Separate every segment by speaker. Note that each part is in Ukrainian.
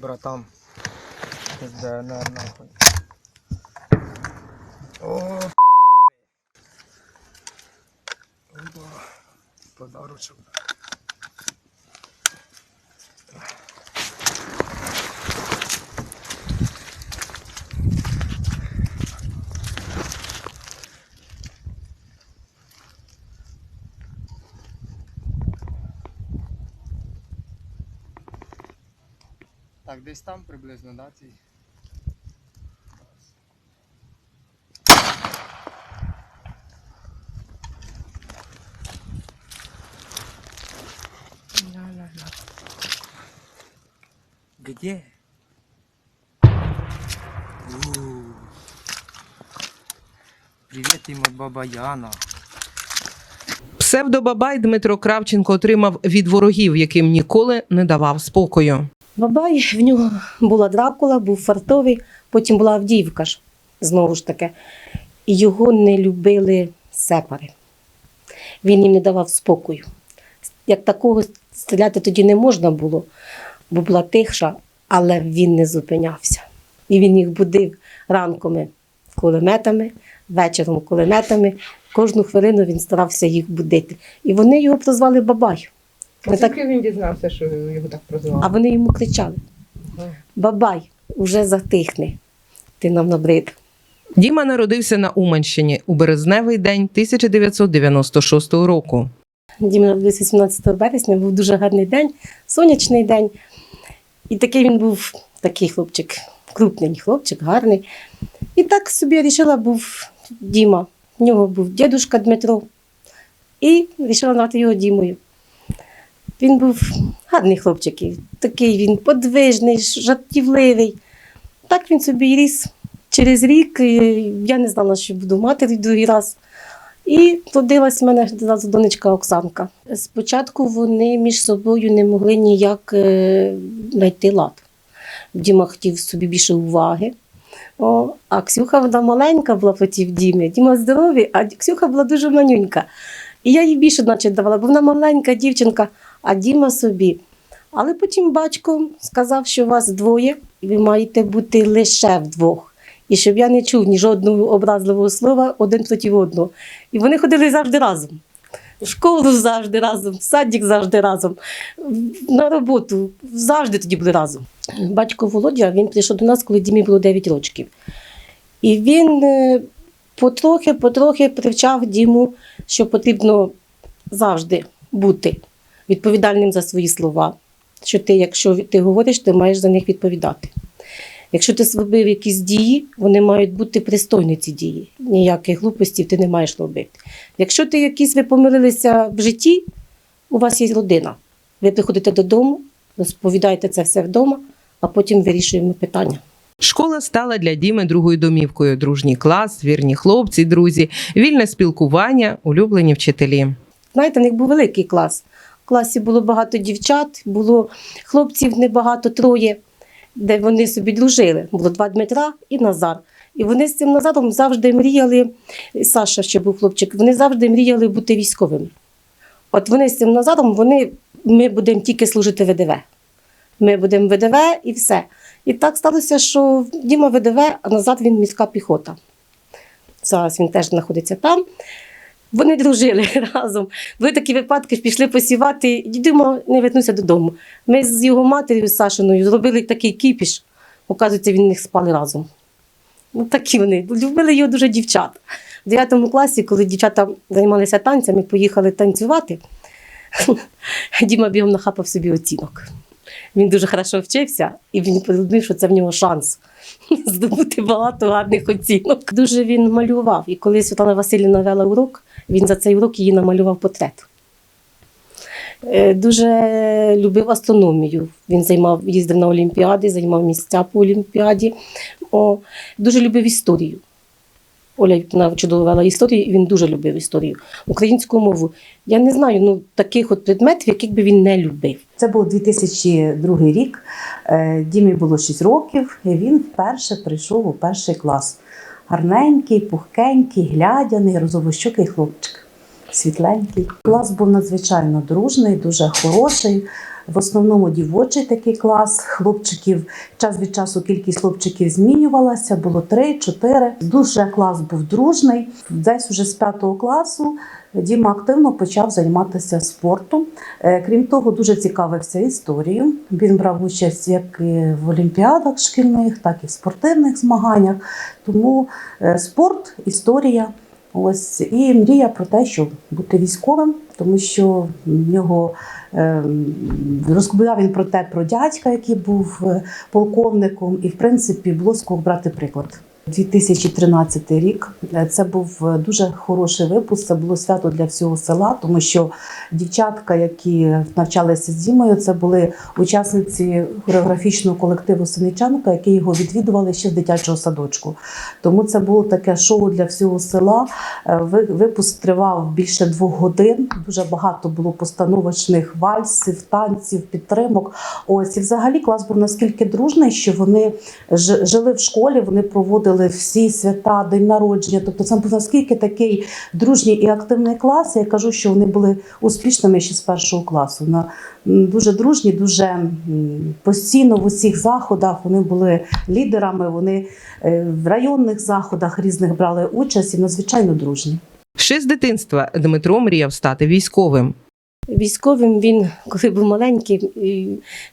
Speaker 1: Братан из ДНР нахуй. О, Так, десь там приблизно, да, цей? Где? У. Привет им от баба Яна.
Speaker 2: Псевдобабай Дмитро Кравченко отримав від ворогів, яким ніколи не давав спокою.
Speaker 3: Бабай, в нього була Дракула, був фартовий, потім була Авдіївка ж, знову ж таки. І його не любили сепари. Він їм не давав спокою. Як такого стріляти тоді не можна було, бо була тиша, але він не зупинявся. І він їх будив ранками кулеметами, вечором кулеметами. Кожну хвилину він старався їх будити. І вони його прозвали Бабай. Вони так
Speaker 2: він дізнався, що його так прозвали?
Speaker 3: а вони йому кричали: Бабай, уже затихни, ти нам набрид.
Speaker 2: Діма народився на Уманщині у березневий день 1996 року.
Speaker 3: Дім народився 17 березня, був дуже гарний день, сонячний день. І такий він був такий хлопчик, крупний хлопчик, гарний. І так собі вирішила, був Діма. В нього був дідушка Дмитро. І вирішила назвати його Дімою. Він був гарний хлопчик, такий він подвижний, жартівливий. Так він собі ріс. Через рік я не знала, що буду мати другий раз. І родилась в мене донечка Оксанка. Спочатку вони між собою не могли ніяк е, знайти лад. Діма хотів собі більше уваги. О, а Ксюха вона маленька була проти Діми. Діма здоровий, а Ксюха була дуже манюнька. І я їй більше наче давала, бо вона маленька дівчинка, а Діма собі. Але потім батько сказав, що вас двоє, і ви маєте бути лише вдвох. І щоб я не чув ні жодного образливого слова один проти одного. І вони ходили завжди разом. В школу завжди разом, в садик завжди разом, на роботу завжди тоді були разом. Батько Володя він прийшов до нас, коли Дімі було 9 років. І він е, потрохи-потрохи привчав Діму, що потрібно завжди бути відповідальним за свої слова. Що ти, якщо ти говориш, ти маєш за них відповідати. Якщо ти зробив якісь дії, вони мають бути пристойні ці дії. Ніяких глупостів ти не маєш робити. Якщо ти якісь ви помилилися в житті, у вас є родина. Ви приходите додому, розповідаєте це все вдома, а потім вирішуємо питання.
Speaker 2: Школа стала для Діми другою домівкою. Дружній клас, вірні хлопці, друзі, вільне спілкування, улюблені вчителі.
Speaker 3: Знаєте, в них був великий клас. Класі було багато дівчат, було хлопців небагато, троє, де вони собі дружили. Було два Дмитра і Назар. І вони з цим Назаром завжди мріяли, Саша ще був хлопчик, вони завжди мріяли бути військовими. От вони з цим Назаром, вони, ми будемо тільки служити ВДВ. Ми будемо ВДВ і все. І так сталося, що Діма ВДВ, а назад він міська піхота. Зараз він теж знаходиться там. Вони дружили разом. Були такі випадки, пішли посівати, і Діма не вернувся додому. Ми з його матір'ю Сашиною зробили такий кіпіш. Оказується, він них спали разом. Ну, такі вони. Любили його дуже дівчата. В 9 класі, коли дівчата займалися танцями, поїхали танцювати, Діма бігом нахапав собі оцінок. Він дуже хорошо вчився, і він подумав, що це в нього шанс здобути багато гарних оцінок. Дуже він малював. І коли Світлана Васильівна вела урок, він за цей урок її намалював портрет. Е, Дуже любив астрономію. Він займав, їздив на Олімпіади, займав місця по Олімпіаді. О, дуже любив історію. Оля Вікторівна чудово вела історію, і він дуже любив історію. Українську мову. Я не знаю ну, таких от предметів, яких би він не любив.
Speaker 4: Це був 2002 рік. Е, Дімі було 6 років, і він вперше прийшов у перший клас. Гарненький, пухкенький, глядяний, розовощокий хлопчик, світленький. Клас був надзвичайно дружний, дуже хороший. В основному дівочий такий клас хлопчиків. Час від часу кількість хлопчиків змінювалася, було 3-4. Дуже клас був дружний. Десь уже з п'ятого класу Діма активно почав займатися спортом. Е, Крім того, дуже цікавився історією. Він брав участь як в олімпіадах шкільних, так і в спортивних змаганнях. Тому е, спорт, історія. Ось і мрія про те, щоб бути військовим, тому що в нього е, розповідав він про те, про дядька, який був полковником, і в принципі було з кого брати приклад. 2013 рік Е, це був е, дуже хороший випуск. Це було свято для всього села, тому що дівчатка, які навчалися з Дімою, це були учасниці хореографічного колективу Синичанка, які його відвідували ще з дитячого садочку. Тому це було таке шоу для всього села. Е, Випуск тривав більше двох годин. Дуже багато було постановочних вальсів, танців, підтримок. Ось і взагалі клас був наскільки дружний, що вони жили в школі, вони проводили всі свята, день народження. Тобто це був наскільки такий дружній і активний клас. Я кажу, що вони були успішними ще з першого класу. На дуже дружні, дуже постійно в усіх заходах вони були лідерами. Вони е, в районних заходах різних брали участь і надзвичайно дружні.
Speaker 2: Ще з дитинства Дмитро мріяв стати військовим.
Speaker 3: Військовим він, коли був маленький,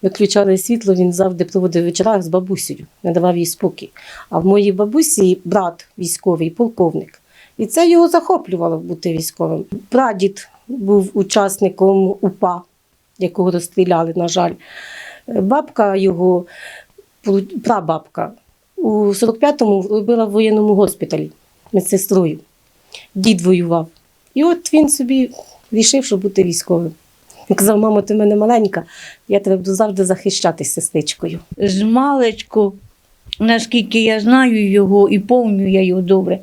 Speaker 3: виключали світло, він завжди проводив вечора з бабусею, не давав їй спокій. А в моїй бабусі брат військовий, полковник. І це його захоплювало бути військовим. Прадід був учасником УПА, якого розстріляли, на жаль. Бабка його, прабабка, у 45-му робила в воєнному госпіталі медсестрою. Дід воював. І от він собі рішив, що бути військовим. Він казав, мамо, ти в мене маленька, я тебе буду завжди захищати сестричкою.
Speaker 5: з малечку, наскільки я знаю його і повню я його добре,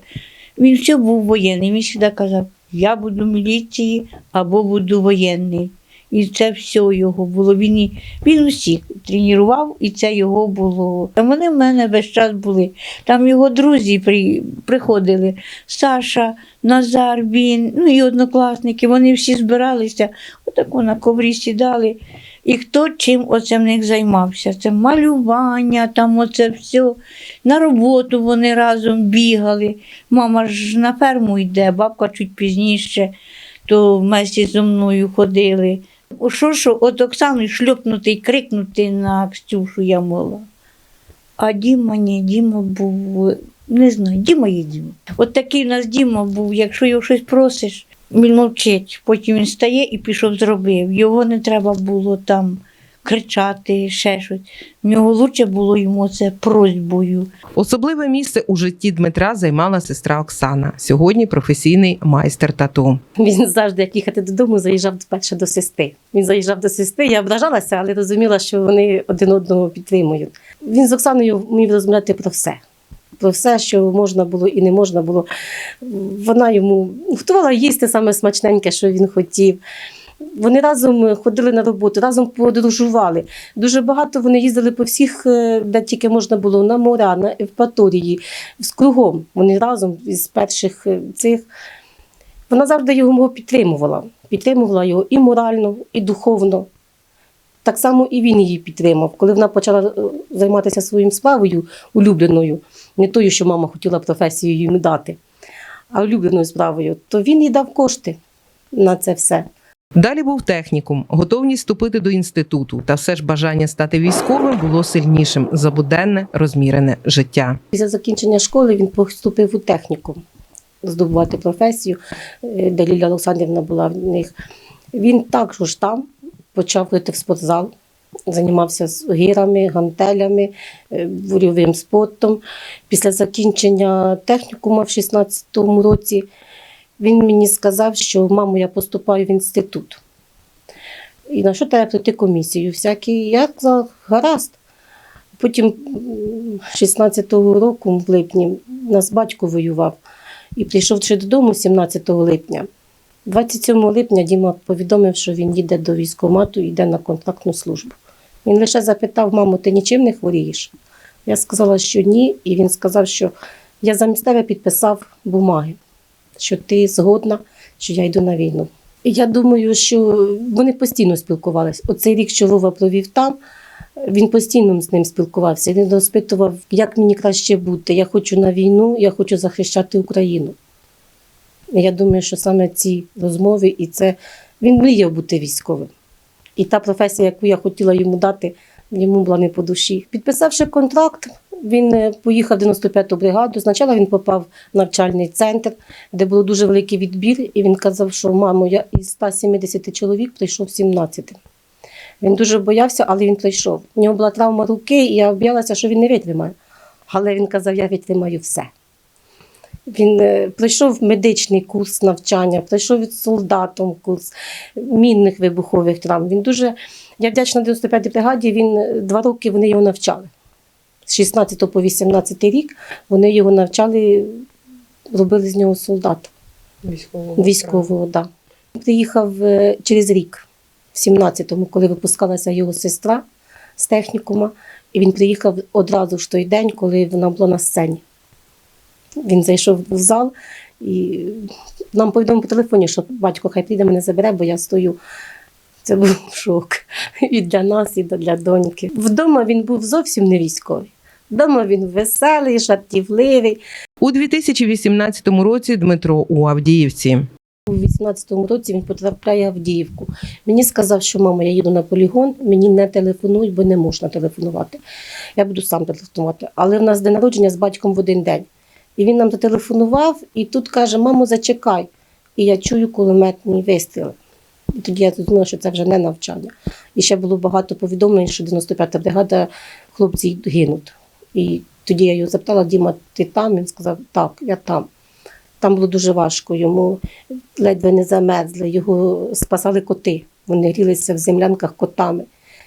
Speaker 5: він все був воєнний. Він завжди казав, я буду в міліції або буду воєнний. І це все його було. Він, він усіх тренував, і це його було. А вони в мене весь час були. Там його друзі при, приходили. Саша, Назар, він, ну і однокласники. Вони всі збиралися, отако на коврі сідали. І хто чим оце в них займався? Це малювання, там оце все. На роботу вони разом бігали. Мама ж на ферму йде, бабка чуть пізніше, то вместе зі мною ходили. Що, що, от Оксану шльопнути крикнути на Кстюшу я мала. А Діма ні, Діма був, не знаю, Діма є Діма. От такий у нас Діма був, якщо його щось просиш, він мовчить, потім він стає і пішов зробив. Його не треба було там кричати, ще щось. В нього лучше було йому це просьбою.
Speaker 2: Особливе місце у житті Дмитра займала сестра Оксана, сьогодні професійний майстер тату.
Speaker 3: Він завжди, як їхати додому, заїжджав перше до сестри. Він заїжджав до сестри, я ображалася, але розуміла, що вони один одного підтримують. Він з Оксаною вмів розмовляти про все. Про все, що можна було і не можна було. Вона йому готувала їсти саме смачненьке, що він хотів. Вони разом ходили на роботу, разом подорожували. Дуже багато вони їздили по всіх, е, де тільки можна було, на моря, на Евпаторії, з кругом. Вони разом із перших е, цих. Вона завжди його підтримувала. Підтримувала його і морально, і духовно. Так само і він її підтримав. Коли вона почала е, займатися своїм справою улюбленою, не тою, що мама хотіла професію йому дати, а улюбленою справою, то він їй дав кошти на це все.
Speaker 2: Далі був технікум, готовність вступити до інституту, та все ж бажання стати військовим було сильнішим за буденне розмірене життя.
Speaker 3: Після закінчення школи він поступив у технікум здобувати професію, е, де Лілія Олександрівна була в них. Він також там почав ходити в спортзал, займався з гірами, гантелями, е, вольовим спортом. Після закінчення технікуму в 16-му році він мені сказав, що мамо, я поступаю в інститут. І на що треба пройти комісію? Всякі, я казала, гаразд. Потім 16-го року, в липні, нас батько воював. і прийшов ще додому 17 липня. 27 липня Діма повідомив, що він їде до військкомату і йде на контрактну службу. Він лише запитав, мамо, ти нічим не хворієш? Я сказала, що ні, і він сказав, що я замість тебе підписав бумаги, що ти згодна, що я йду на війну. Я думаю, що вони постійно спілкувалися. Оцей рік, що Вова провів там, він постійно з ним спілкувався. Він розпитував, як мені краще бути. Я хочу на війну, я хочу захищати Україну. Я думаю, що саме ці розмови і це він мріяв бути військовим. І та професія, яку я хотіла йому дати, йому була не по душі. Підписавши контракт, він е, поїхав в 95-ту бригаду. Спочатку він попав в навчальний центр, де був дуже великий відбір, і він казав, що мамо, я із 170 чоловік прийшов 17. Він дуже боявся, але він прийшов. У нього була травма руки, і я боялася, що він не витримає. Але він казав, я витримаю все. Він е, пройшов медичний курс навчання, пройшов від солдатом курс мінних вибухових травм. Він дуже, я вдячна 95-й бригаді, він е, два роки вони його навчали. З 16 по 18 рік вони його навчали, робили з нього солдата.
Speaker 2: Військового.
Speaker 3: Військового. Да. Приїхав е, через рік, в 17-му, коли випускалася його сестра з технікума, і він приїхав одразу ж той день, коли вона була на сцені. Він зайшов в зал і нам повідомив по телефоні, що батько хай прийде мене забере, бо я стою. Це був шок і для нас, і для доньки. Вдома він був зовсім не військовий. Вдома він веселий, жартівливий.
Speaker 2: У 2018 році Дмитро у Авдіївці.
Speaker 3: У 18-му році він потрапляє в Авдіївку. Мені сказав, що мама, я їду на полігон, мені не телефонують, бо не можна телефонувати. Я буду сам телефонувати. Але в нас день народження з батьком в один день. І він нам зателефонував, і тут каже: Мамо, зачекай. І я чую кулеметні вистріли. І тоді я зрозуміла, що це вже не навчання. І ще було багато повідомлень, що 95-та бригада хлопці гинуть. І тоді я його запитала, Діма, ти там? Він сказав, так, я там. Там було дуже важко. Йому ледве не замерзли, його спасали коти. Вони грілися в землянках котами.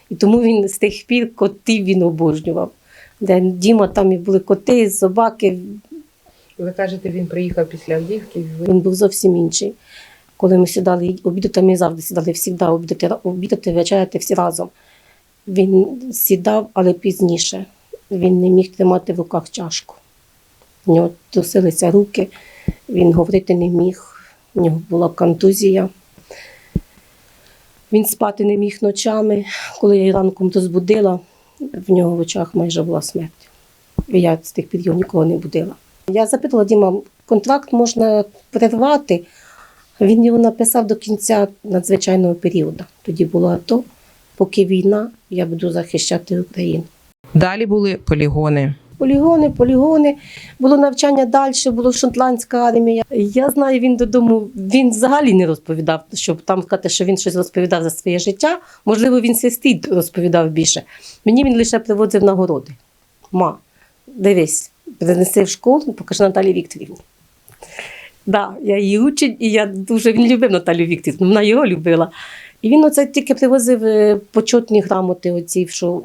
Speaker 3: І тому він з тих пір котів він обожнював. Де Діма там і були коти, собаки,
Speaker 2: Ви кажете, він приїхав після Авдіївки.
Speaker 3: він був зовсім інший. Коли ми сідали обідати, ми завжди сідали завжди обідати, обідати, вечеряти всі разом. Він сідав, але пізніше. Він не міг тримати в руках чашку. У нього трусилися руки, він говорити не міг, у нього була контузія. Він спати не міг ночами. Коли я її ранком розбудила, в нього в очах майже була смерть. І я з тих пір нікого не будила. Я запитала Діма, контракт можна перервати. Він його написав до кінця надзвичайного періоду. Тоді було АТО, поки війна, я буду захищати Україну.
Speaker 2: Далі були полігони.
Speaker 3: Полігони, полігони, було навчання далі, було шотландська армія. Я знаю, він додому він взагалі не розповідав, щоб там сказати, що він щось розповідав за своє життя. Можливо, він сестрі розповідав більше. Мені він лише приводив нагороди. Ма, дивись, принеси в школу, покажи Наталі Вікторівні. Да, я її учень, і я дуже він любив Наталю Вікторівну, вона його любила. І він оце тільки привозив е, почетні грамоти, оці, що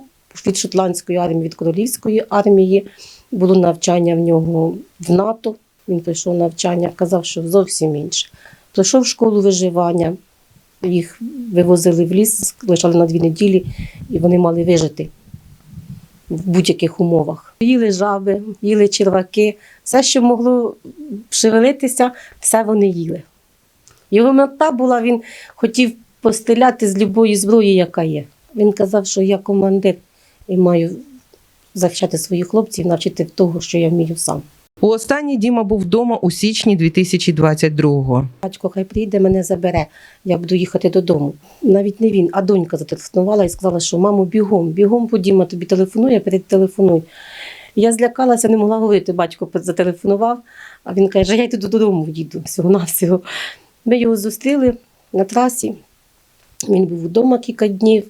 Speaker 3: від шотландської армії, від королівської армії. Було навчання в нього в НАТО. Він пройшов навчання, казав, що зовсім інше. Пройшов школу виживання, їх вивозили в ліс, лишали на дві неділі, і вони мали вижити в будь-яких умовах. Їли жаби, їли черваки, все, що могло шевелитися, все вони їли. Його мета була, він хотів постріляти з любої зброї, яка є. Він казав, що я командир і маю захищати своїх хлопців, навчити того, що я вмію сам.
Speaker 2: У останній Діма був вдома у січні 2022-го.
Speaker 3: Батько хай прийде, мене забере, я буду їхати додому. Навіть не він, а донька зателефонувала і сказала, що мамо, бігом, бігом, бо Діма тобі телефонує, перетелефонуй. Я злякалася, не могла говорити. Батько зателефонував, а він каже, я йду додому, їду всього-навсього. Ми його зустріли на трасі. Він був вдома кілька днів.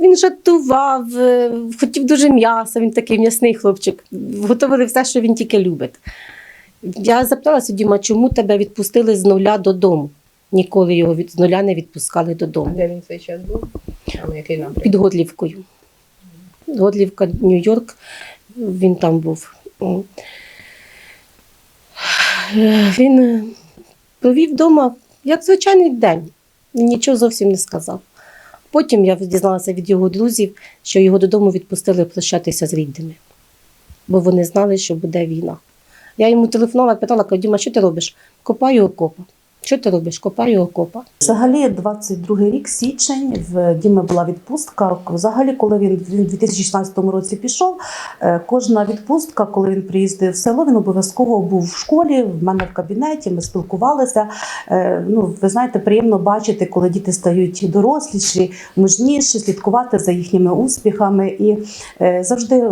Speaker 3: Він жартував, е, хотів дуже м'яса, він такий м'ясний хлопчик. Готували все, що він тільки любить. Я запиталася Діма, чому тебе відпустили з нуля додому? Ніколи його від з нуля не відпускали додому.
Speaker 2: Де він цей час був? А на який напрямок?
Speaker 3: Під Годлівкою. Годлівка, Нью-Йорк, він там був. Він провів вдома як звичайний день. Він Нічого зовсім не сказав. Потім я дізналася від його друзів, що його додому відпустили прощатися з рідними, бо вони знали, що буде війна. Я йому телефонувала, питала, кажу, Діма, що ти робиш? Копаю окопа. Що ти робиш? Копаю окопа.
Speaker 4: Взагалі, 22 рік, січень, в Діми була відпустка. Взагалі, коли він у 2016 році пішов, е, кожна відпустка, коли він приїздив в село, він обов'язково був в школі, в мене в кабінеті, ми спілкувалися. Е, Ну, ви знаєте, приємно бачити, коли діти стають доросліші, мужніші, слідкувати за їхніми успіхами. І е, завжди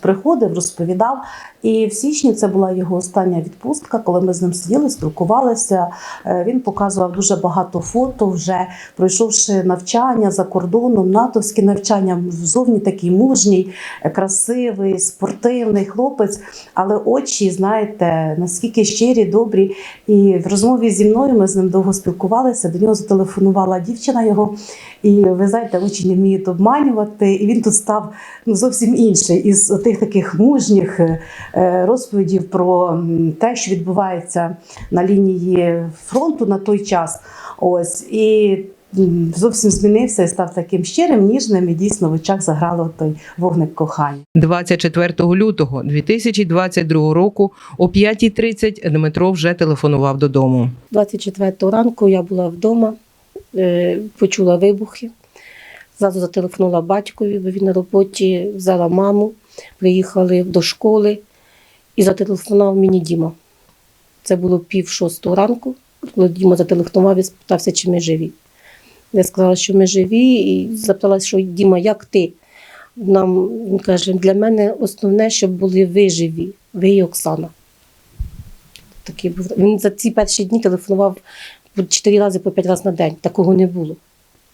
Speaker 4: приходив, розповідав. І в січні це була його остання відпустка, коли ми з ним сиділи, спілкувалися. Е, Він показував дуже багато фото, вже пройшовши навчання за кордоном, натовські навчання, зовні такий мужній, красивий, спортивний хлопець. Але очі, знаєте, наскільки щирі, добрі. І в розмові зі мною ми з ним довго спілкувалися. До нього зателефонувала дівчина його. І ви знаєте, очі не вміють обманювати. І він тут став ну, зовсім інший із тих таких мужніх е, розповідів про те, що відбувається на лінії фронту на той час. Ось і зовсім змінився і став таким щирим, ніжним, і дійсно в очах заграло той вогник кохання.
Speaker 2: 24 лютого 2022 року о 5.30 Дмитро вже телефонував додому.
Speaker 3: 24 ранку я була вдома, е, почула вибухи. Зразу зателефонувала батькові, бо він на роботі, взяла маму, приїхали до школи і зателефонував мені Діма. Це було пів шостого ранку, коли Діма зателефонував і спитався, чи ми живі. Я сказала, що ми живі, і запитала, що Діма, як ти? Нам він каже, для мене основне, щоб були ви живі, ви і Оксана. Такий був. Він за ці перші дні телефонував чотири рази по п'ять разів на день. Такого не було.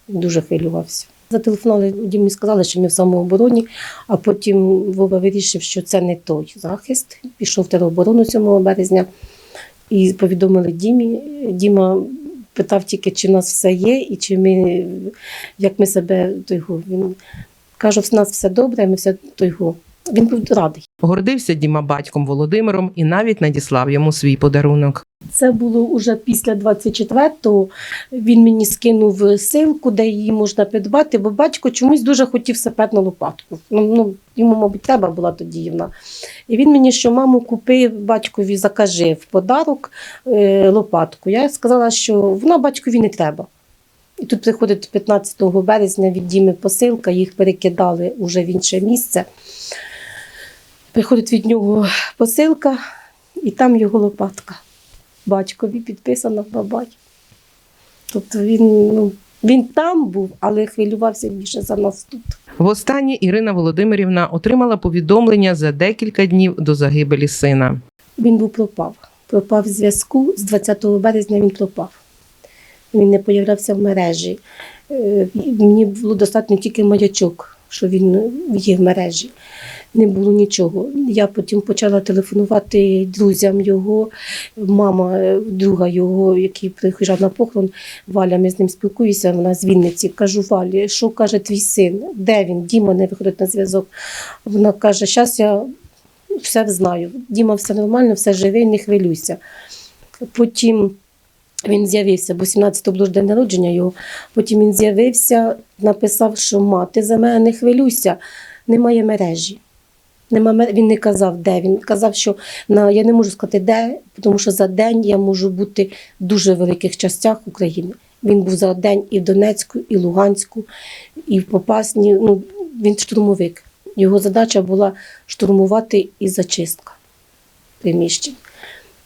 Speaker 3: Дуже хвилювався. Зателефонували, мені сказали, що ми в самообороні, а потім Вова вирішив, що це не той захист. Пішов в тероборону 7 березня і повідомили Дімі. Діма питав тільки, чи в нас все є, і чи ми, як ми себе того. Він каже, в нас все добре, ми все того. Він був радий.
Speaker 2: Гордився Діма батьком Володимиром і навіть надіслав йому свій подарунок.
Speaker 3: Це було уже після 24-го. Він мені скинув силку, де її можна придбати, бо батько чомусь дуже хотів саперну лопатку. Ну, ну, йому, мабуть, треба була тоді вона. І він мені, що маму купив, батькові закажи в подарок е, лопатку. Я сказала, що вона батькові не треба. І тут приходить 15 березня від Діми посилка, їх перекидали уже в інше місце. Приходить від нього посилка, і там його лопатка батькові підписано бабай. Тобто він, ну, він там був, але хвилювався більше за нас тут.
Speaker 2: Востаннє Ірина Володимирівна отримала повідомлення за декілька днів до загибелі сина.
Speaker 3: Він був пропав. Пропав в зв'язку. З 20 березня він пропав. Він не появлявся в мережі. Е, Мені було достатньо тільки маячок, що він є в мережі. Не було нічого. Я потім почала телефонувати друзям його, мама е, друга його, який приїжджав на похорон. Валя, ми з ним спілкуємося, вона з Вінниці. Кажу, Валі, що каже твій син? Де він? Діма не виходить на зв'язок. Вона каже, зараз я все знаю. Діма, все нормально, все живий, не хвилюйся. Потім він з'явився, бо 17-го було день народження його. Потім він з'явився, написав, що мати за мене не хвилюйся, немає мережі. Нема, він не казав, де. Він казав, що на, я не можу сказати, де, тому що за день я можу бути в дуже великих частях України. Він був за день і в Донецьку, і в Луганську, і в Попасні. Ну, він штурмовик. Його задача була штурмувати і зачистка приміщень.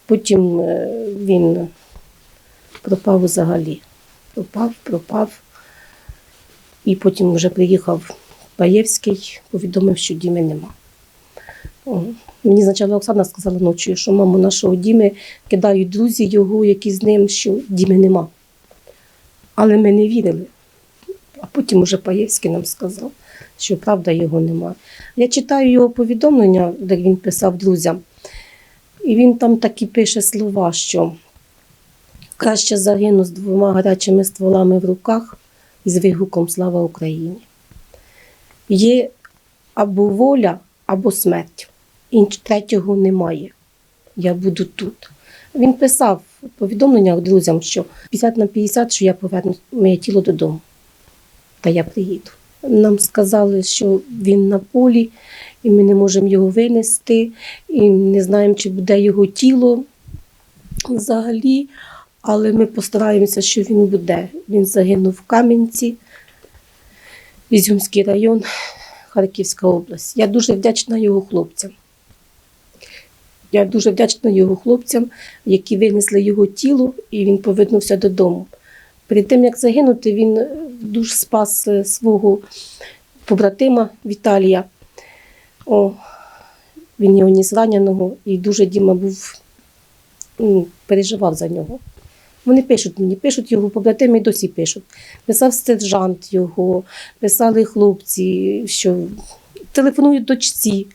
Speaker 3: Потім е, він пропав взагалі. Пропав, пропав. І потім вже приїхав Паєвський, повідомив, що Діми нема. Мені спочатку Оксана сказала ночі, що маму нашого Діми кидають друзі його, які з ним, що Діми нема. Але ми не вірили. А потім уже Паєвський нам сказав, що правда його нема. Я читаю його повідомлення, де він писав друзям, і він там такі пише слова, що краще загину з двома гарячими стволами в руках і з вигуком Слава Україні. Є або воля, або смерть. Інч третього немає. Я буду тут. Він писав в повідомленнях друзям, що 50 на 50, що я поверну моє тіло додому. Та я приїду. Нам сказали, що він на полі, і ми не можемо його винести, і не знаємо, чи буде його тіло взагалі. Але ми постараємося, що він буде. Він загинув в Кам'янці, Ізюмський район, Харківська область. Я дуже вдячна його хлопцям. Я дуже вдячна його хлопцям, які винесли його тіло, і він повернувся додому. Перед тим, як загинути, він е, дуже спас е, свого побратима Віталія. О, він його ніс раненого, і дуже Діма був переживав за нього. Вони пишуть мені, пишуть його побратими досі пишуть. Писав сержант його, писали хлопці, що телефонують дочці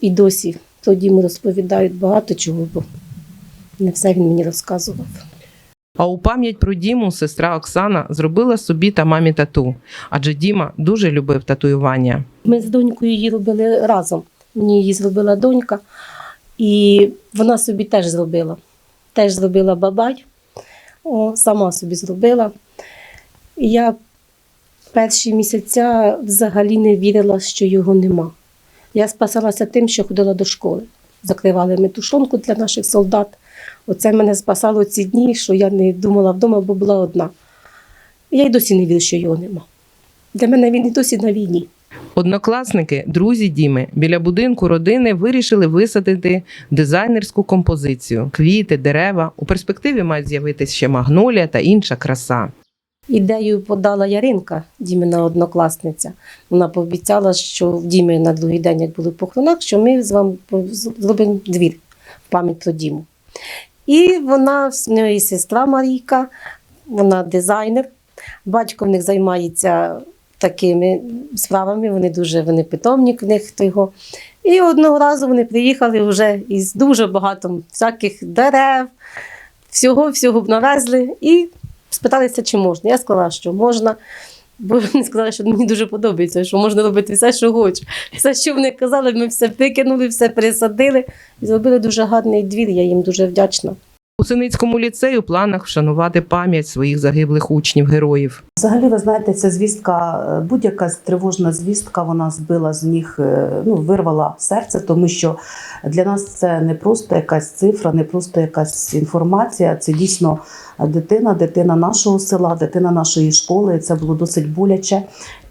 Speaker 3: і досі. Тоді йому розповідають багато чого, бо не все він мені розказував.
Speaker 2: А у пам'ять про Діму сестра Оксана зробила собі та мамі тату, адже Діма дуже любив татуювання.
Speaker 3: Ми з донькою її робили разом. Мені її зробила донька, і вона собі теж зробила. Теж зробила бабай, О, сама собі зробила. І я перші місяця взагалі не вірила, що його нема. Я спасалася тим, що ходила до школи. Закривали ми тушонку для наших солдат. Оце мене спасало ці дні, що я не думала вдома, бо була одна. Я й досі не вірю, що його нема. Для мене він і досі на війні.
Speaker 2: Однокласники, друзі Діми, біля будинку родини вирішили висадити дизайнерську композицію: квіти, дерева. У перспективі мають з'явитися ще магнолія та інша краса.
Speaker 3: Ідею подала Яринка, Дімина однокласниця. Вона пообіцяла, що в Дімі на другий день, як були похоронах, що ми з вами зробимо двір в пам'ять про Діму. І вона, в неї сестра Марійка, вона дизайнер. Батько в них займається такими справами, вони дуже вони питомник в них того. І одного разу вони приїхали вже із дуже багато всяких дерев, всього-всього навезли і спиталися, чи можна. Я сказала, що можна. Бо вони сказали, що мені дуже подобається, що можна робити все, що хочу. Все, що вони казали, ми все викинули, все пересадили і зробили дуже гарний двір. Я їм дуже вдячна.
Speaker 2: У Синицькому ліцею планах вшанувати пам'ять своїх загиблих учнів героїв.
Speaker 4: Взагалі, ви знаєте, ця звістка, е, будь-яка тривожна звістка, вона збила з ніг, е, ну вирвала серце, тому що для нас це не просто якась цифра, не просто якась інформація. Це дійсно дитина, дитина нашого села, дитина нашої школи. Це було досить боляче.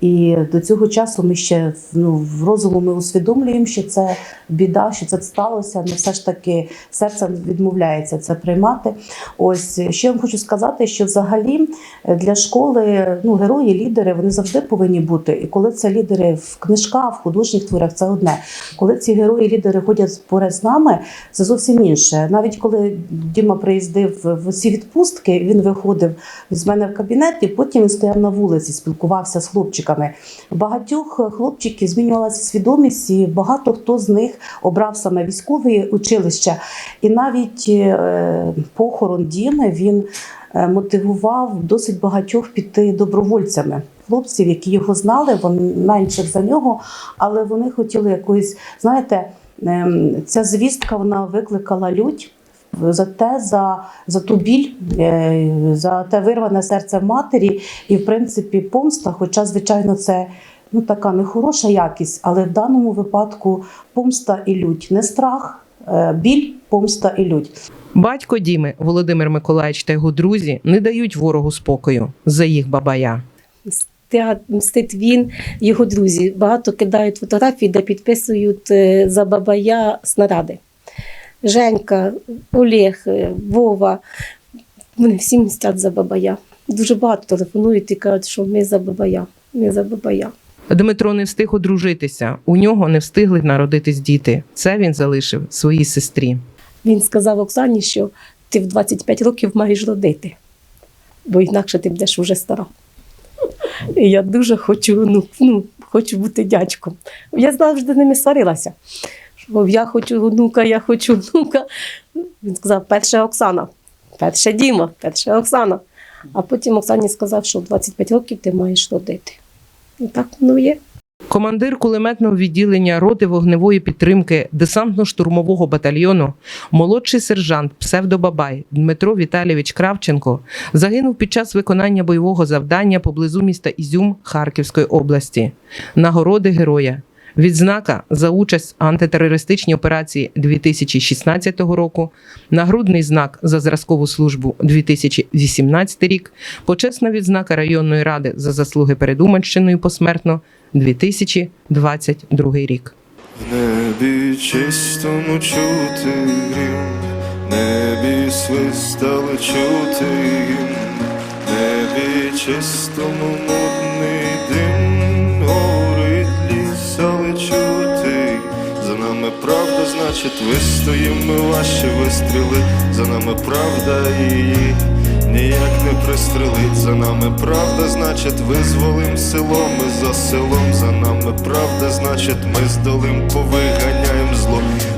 Speaker 4: І до цього часу ми ще ну, в розуму ми усвідомлюємо, що це біда, що це сталося. але все ж таки серце відмовляється це приймати. Ось ще я вам хочу сказати, що взагалі е, для школи ну, герої, лідери вони завжди повинні бути. І коли це лідери в книжках, в художніх творах, це одне. Коли ці герої, лідери ходять поряд з нами, це зовсім інше. Навіть коли Діма приїздив в ці відпустки, він виходив з мене в кабінет, і потім він стояв на вулиці, спілкувався з хлопчиками. Багатьох хлопчиків змінювалася свідомість, і багато хто з них обрав саме військове училище. І навіть е, похорон Діми він мотивував досить багатьох піти добровольцями. Хлопців, які його знали, вони менше за нього, але вони хотіли якоїсь, знаєте, ем, ця звістка вона викликала лють. За те, за, за ту біль, е, за те вирване серце матері, і в принципі помста, хоча, звичайно, це ну, така нехороша якість, але в даному випадку помста і лють. Не страх, е, біль, помста і лють.
Speaker 2: Батько Діми Володимир Миколаївич та його друзі не дають ворогу спокою за їх бабая.
Speaker 3: Мстить він, його друзі. Багато кидають фотографії, де підписують е, за бабая снаряди. Женька, Олег, е, Вова. Вони всі мстять за бабая. Дуже багато телефонують і кажуть, що ми за бабая. Ми за бабая.
Speaker 2: Дмитро не встиг одружитися. У нього не встигли народитись діти. Це він залишив своїй сестрі.
Speaker 3: Він сказав Оксані, що ти в 25 років маєш родити, бо інакше ти будеш уже стара. І я дуже хочу, ну, ну, хочу бути дядьком. Я завжди ними сварилася. Що я хочу онука, я хочу онука. Він сказав, перша Оксана, перша Діма, перша Оксана. А потім Оксані сказав, що в 25 років ти маєш родити. Так воно є.
Speaker 2: Командир кулеметного відділення роти вогневої підтримки десантно-штурмового батальйону, молодший сержант псевдобабай Дмитро Віталійович Кравченко загинув під час виконання бойового завдання поблизу міста Ізюм Харківської області. Нагороди героя. Відзнака за участь в антитерористичній операції 2016 року, нагрудний знак за зразкову службу 2018 рік, почесна відзнака районної ради за заслуги перед Уманщиною посмертно 2022 рік.
Speaker 6: В небі чистому чути грім, небі свистали чути в небі чистому модний нами правда, значить, вистоїмо ваші вистріли, за нами правда її ніяк не пристрелить. За нами правда, значить, визволим село, ми за селом, за нами правда, значить, ми здолим, повиганяй.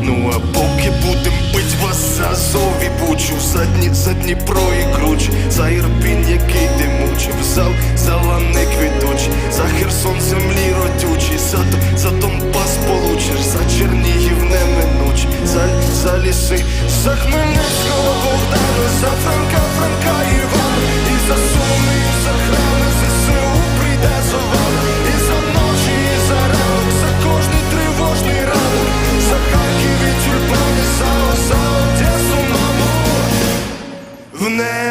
Speaker 6: Ну а поки будем бить вас за Азов і бучу, за, Дні, за Дніпро і круч, за Ірпінь, який ти мучив, за, за лани квітучі, за Херсон землі родючі, за, за Донбас получиш, за Чернігів неминучі, за, за ліси, за Хмельницького Богдана, за Франка, Франка Івана, і за В небі